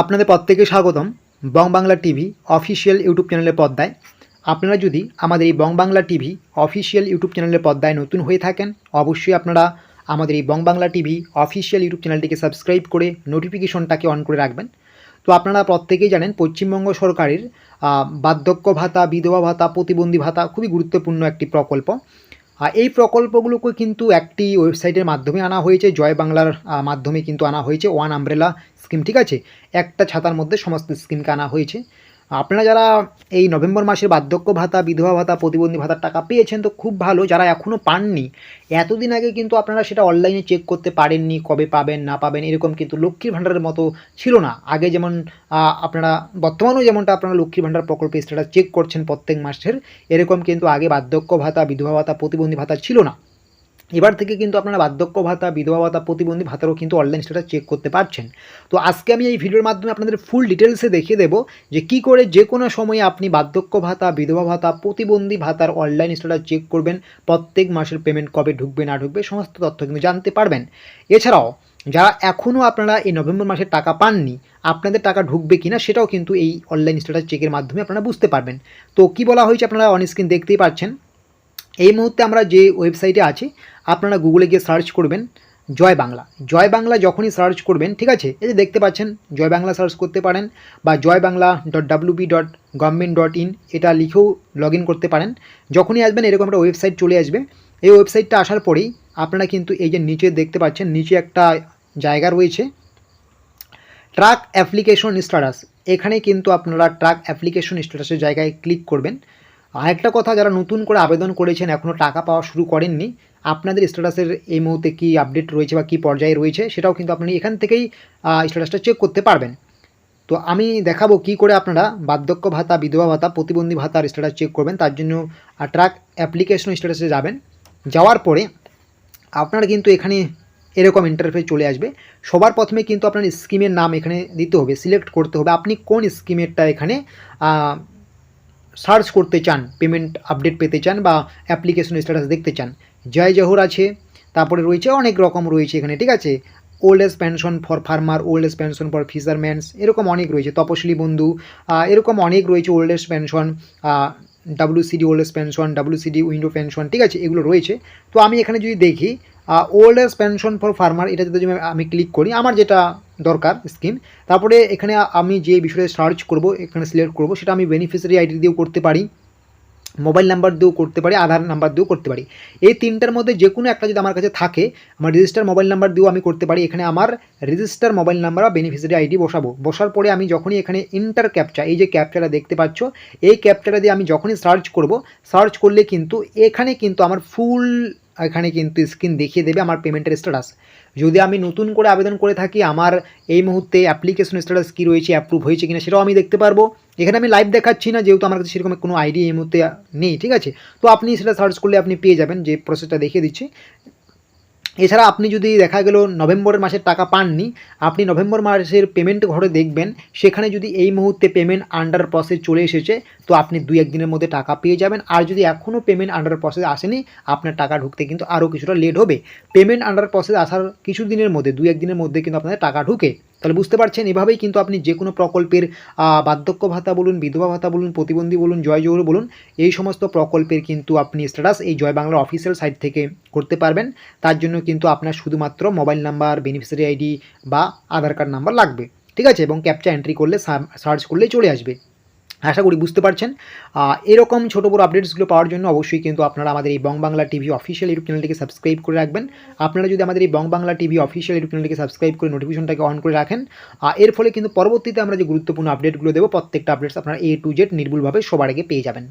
আপনাদের প্রত্যেকে স্বাগতম Bong Bangla TV official YouTube চ্যানেলের পর্দায়। আপনারা যদি আমাদের এই Bong Bangla TV official YouTube চ্যানেলের পর্দায় নতুন হয়ে থাকেন, অবশ্যই আপনারা আমাদের এই Bong Bangla TV official YouTube চ্যানেলটিকে সাবস্ক্রাইব করে নোটিফিকেশনটাকে অন করে রাখবেন। তো আপনারা প্রত্যেকেই জানেন পশ্চিমবঙ্গ সরকারের বার্ধক্য ভাতা, বিধবা ভাতা, প্রতিবন্ধী ভাতা খুবই গুরুত্বপূর্ণ একটি প্রকল্প। এই প্রকল্পগুলোকে কিন্তু একটি ওয়েবসাইটের মাধ্যমে আনা হয়েছে, জয় বাংলার মাধ্যমে কিন্তু আনা হয়েছে, ওয়ান আমব্রেলা স্কিম, ঠিক আছে? একটা ছাতার মধ্যে সমস্ত স্কিমকে আনা হয়েছে। আপনারা যারা এই নভেম্বর মাসের বার্ধক্য ভাতা, বিধবা ভাতা, প্রতিবন্ধী ভাতার টাকা পেয়েছেন, তো খুব ভালো। যারা এখনও পাননি, এতদিন আগে কিন্তু আপনারা সেটা অনলাইনে চেক করতে পারেননি, কবে পাবেন, না পাবেন, এরকম কিন্তু লক্ষ্মীর ভাণ্ডারের মতো ছিল না। আগে যেমন আপনারা, বর্তমানেও যেমনটা আপনারা লক্ষ্মীর ভাণ্ডার প্রকল্পে স্ট্যাটাস চেক করছেন প্রত্যেক মাসের, এরকম কিন্তু আগে বার্ধক্য ভাতা, বিধবা ভাতা, প্রতিবন্ধী ভাতা ছিল না। এবার থেকে কিন্তু আপনারা বার্ধক্য ভাতা, বিধবা ভাতা, প্রতিবন্ধী ভাতারও কিন্তু অনলাইন স্ট্যাটাস চেক করতে পারছেন। তো আজকে আমি এই ভিডিওর মাধ্যমে আপনাদের ফুল ডিটেলসে দেখিয়ে দেবো যে কি করে যে কোনো সময়ে আপনি বার্ধক্য ভাতা, বিধবা ভাতা, প্রতিবন্ধী ভাতার অনলাইন স্ট্যাটাস চেক করবেন। প্রত্যেক মাসের পেমেন্ট কবে ঢুকবে, না ঢুকবে, সমস্ত তথ্য কিন্তু জানতে পারবেন। এছাড়াও, যারা এখনও আপনারা এই নভেম্বর মাসে টাকা পাননি, আপনাদের টাকা ঢুকবে কিনা সেটাও কিন্তু এই অনলাইন স্ট্যাটাস চেকের মাধ্যমে আপনারা বুঝতে পারবেন। তো কি বলা হয়েছে আপনারা অন স্ক্রিন দেখতেই পাচ্ছেন। এই মুহূর্তে আমরা যে ওয়েবসাইটে আছি, আপনারা গুগলে গিয়ে সার্চ করবেন জয় বাংলা। জয় বাংলা যখনই সার্চ করবেন, ঠিক আছে? এই যে দেখতে পাচ্ছেন, জয় বাংলা সার্চ করতে পারেন বা Joy Bangla dot WB dot government dot in এটা লিখেও লগ করতে পারেন। যখনই আসবেন, এরকম একটা ওয়েবসাইট চলে আসবে। এই ওয়েবসাইটটা আসার পরেই আপনারা কিন্তু এই যে নিচে দেখতে পাচ্ছেন, নিচে একটা জায়গা রয়েছে, ট্রাক অ্যাপ্লিকেশন স্ট্যাটাস। এখানে কিন্তু আপনারা ট্রাক অ্যাপ্লিকেশন স্ট্যাটাসের জায়গায় ক্লিক করবেন। আরেকটা কথা, যারা নতুন করে আবেদন করেছেন এখনও টাকা পাওয়া শুরু করেননি, আপনাদের স্ট্যাটাসের এই মুহূর্তে কী আপডেট রয়েছে বা কী পর্যায়ে রয়েছে, সেটাও কিন্তু আপনি এখান থেকেই স্ট্যাটাসটা চেক করতে পারবেন। তো আমি দেখাবো কি করে আপনারা বার্ধক্য ভাতা, বিধবা ভাতা, প্রতিবন্ধী ভাতার স্ট্যাটাস চেক করবেন, তার জন্য ট্রাক অ্যাপ্লিকেশন স্ট্যাটাসে যাবেন। যাওয়ার পরে আপনারা কিন্তু এখানে এরকম ইন্টারফেস চলে আসবে। সবার প্রথমে কিন্তু আপনার স্কিমের নাম এখানে দিতে হবে সিলেক্ট করতে হবে। আপনি কোন স্কিমেরটা এখানে সার্চ করতে চান পেমেন্ট আপডেট পেতে চান বা অ্যাপ্লিকেশন স্ট্যাটাস দেখতে চান, জয় জহর আছে, তারপরে রয়েছে অনেক রকম রয়েছে এখানে, ঠিক আছে? Old age pension for farmer old age pension for fishermans এরকম অনেক রয়েছে তপশিলি বন্ধু এরকম অনেক রয়েছে old age pension WCD old age pension WCD widow pension ঠিক আছে? এগুলো রয়েছে। তো আমি এখানে যদি দেখি old age pension for farmer এটা যদি আমি ক্লিক করি, আমার যেটা দরকার স্কিম তারপরে এখানে আমি যে বিষয়ে সার্চ করব, এখানে সিলেক্ট করব, সেটা আমি বেনিফিশিয়ারি আইডি দিয়েও করতে পারি মোবাইল নাম্বার দিয়েও করতে পারি আধার নাম্বার দিয়েও করতে পারি। এই তিনটার মধ্যে যে কোনো একটা যদি আমার কাছে থাকে, আমার রেজিস্টার মোবাইল নাম্বার দিয়েও আমি করতে পারি, এখানে আমার রেজিস্টার মোবাইল নাম্বার বা বেনিফিশিয়ারি আইডি বসাবো। বসার পরে আমি যখনই এখানে ইন্টার ক্যাপচা এই যে ক্যাপচাটা দেখতে পাচ্ছ, এই ক্যাপচাটা দিয়ে আমি যখনই সার্চ করব সার্চ করলে কিন্তু এখানে কিন্তু আমার ফুল এখানে কিন্তু স্ক্রিন দেখিয়ে দেবে আমার পেমেন্টের স্ট্যাটাস যদি আমি নতুন করে আবেদন করে থাকি, আমার এই মুহূর্তে অ্যাপ্লিকেশন স্ট্যাটাস কী রয়েছে অ্যাপ্রুভ হয়েছে কিনা সেটাও আমি দেখতে পারব। এখানে আমি লাইভ দেখাচ্ছি না, যেহেতু আমার কাছে সেরকম কোনো আইডি এই মুহূর্তে নেই, ঠিক আছে? তো আপনি সেটা সার্চ করলে আপনি পেয়ে যাবেন, যে প্রসেসটা দেখিয়ে দিচ্ছি। এছাড়া আপনি যদি দেখা গেল নভেম্বরের মাসের টাকা পাননি, আপনি নভেম্বর মাসের পেমেন্ট ঘরে দেখবেন, সেখানে যদি এই মুহূর্তে পেমেন্ট আন্ডার প্রসেস চলে এসেছে, তো আপনি দুই একদিনের মধ্যে টাকা পেয়ে যাবেন। আর যদি এখনও পেমেন্ট আন্ডার প্রসেস আসেনি, আপনার টাকা ঢুকতে কিন্তু আরও কিছুটা লেট হবে। পেমেন্ট আন্ডার প্রসেস আসার কিছু দিনের মধ্যে, দুই একদিনের মধ্যে কিন্তু আপনাদের টাকা ঢুকে। তাহলে বুঝতে পারছেন, এভাবেই কিন্তু আপনি যে কোনো প্রকল্পের বার্ধক্য ভাতা বলুন, বিধবা ভাতা বলুন, প্রতিবন্ধী বলুন, জয় জৌর বলুন, এই সমস্ত প্রকল্পের কিন্তু আপনি স্ট্যাটাস এই জয় বাংলার অফিসিয়াল সাইট থেকে করতে পারবেন। তার জন্য কিন্তু আপনার শুধুমাত্র মোবাইল নাম্বার বেনিফিসিয়ারি আইডি বা আধার কার্ড নাম্বার লাগবে। ঠিক আছে? এবং ক্যাপচা এন্ট্রি করলে সার্চ করলে চলে আসবে। আশা করি বুঝতে পারছেন। এরকম ছোটো বড় আপডেটসগুলো পাওয়ার জন্য অবশ্যই কিন্তু আপনারা আমাদের এই Bong Bangla TV official YouTube চ্যানেলটিকে সাবস্ক্রাইব করে রাখবেন। আপনারা যদি আমাদের এই Bong Bangla TV official YouTube চ্যানেলটিকে সাবস্ক্রাইব করে নোটিফিকেশনটাকে অন করে রাখেন এর ফলে কিন্তু পরবর্তীতে আমরা যে গুরুত্বপূর্ণ আপডেটগুলো দেবো, প্রত্যেকটা আপডেটস আপনারা এ টু জেড নির্ভুলভাবে সবার আগে পেয়ে যাবেন।